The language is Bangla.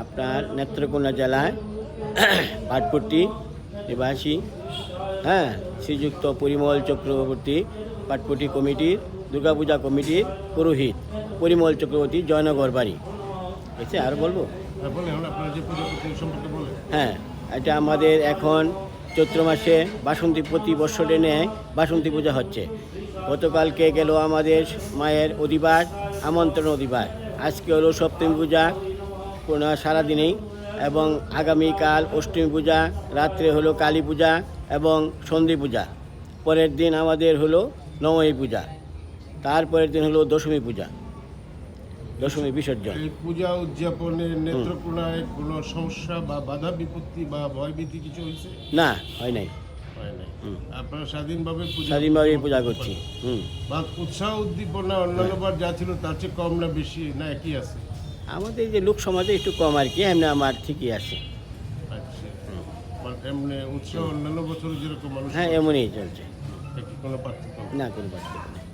আপনার নেত্রকোনা জেলায় পাটপট্টি নিবাসী হ্যাঁ শ্রীযুক্ত পরিমল চক্রবর্তী পাটপট্টি কমিটির দুর্গাপূজা কমিটির পুরোহিত পরিমল চক্রবর্তী জয়নগর বাড়ি। এসে আর বলব? হ্যাঁ হ্যাঁ এটা আমাদের এখন চৈত্র মাসে বাসন্তী প্রতি বৎসরে নেয় বাসন্তী পূজা হচ্ছে। গতকালকে গেল আমাদের মায়ের অধিবার আমন্ত্রণ অধিবার। আজকে হলো সপ্তমী পূজা সারাদিনেই এবং আগামীকাল অষ্টমী পূজা রাত্রে হলো কালী পূজা এবং সন্ধি পূজা। পরের দিন আমাদের হলো নবমী পূজা তারপরের দিন হলো দশমী পূজা দশমী বিসর্জন। এই পূজা উদযাপনে নেত্রকোনায় কোনো সমস্যা বা বাধা বিপত্তি বা ভয়ভীতি কিছু হয়েছে? না হয় নাই। হয়। আপনারা স্বাধীনভাবে পূজা স্বাধীনভাবে পূজা করছি। হুম। বা উৎসাহ উদ্দীপনা অন্যান্যবার যা ছিল তার চেয়ে কম না বেশি না একই আছে? আমাদের যে লোক সমাজে একটু কম আর কি এমনি আমার ঠিকই আছে। আচ্ছা। মানে হ্যাঁ এমনই চলছে। না কোনো পার্থক্য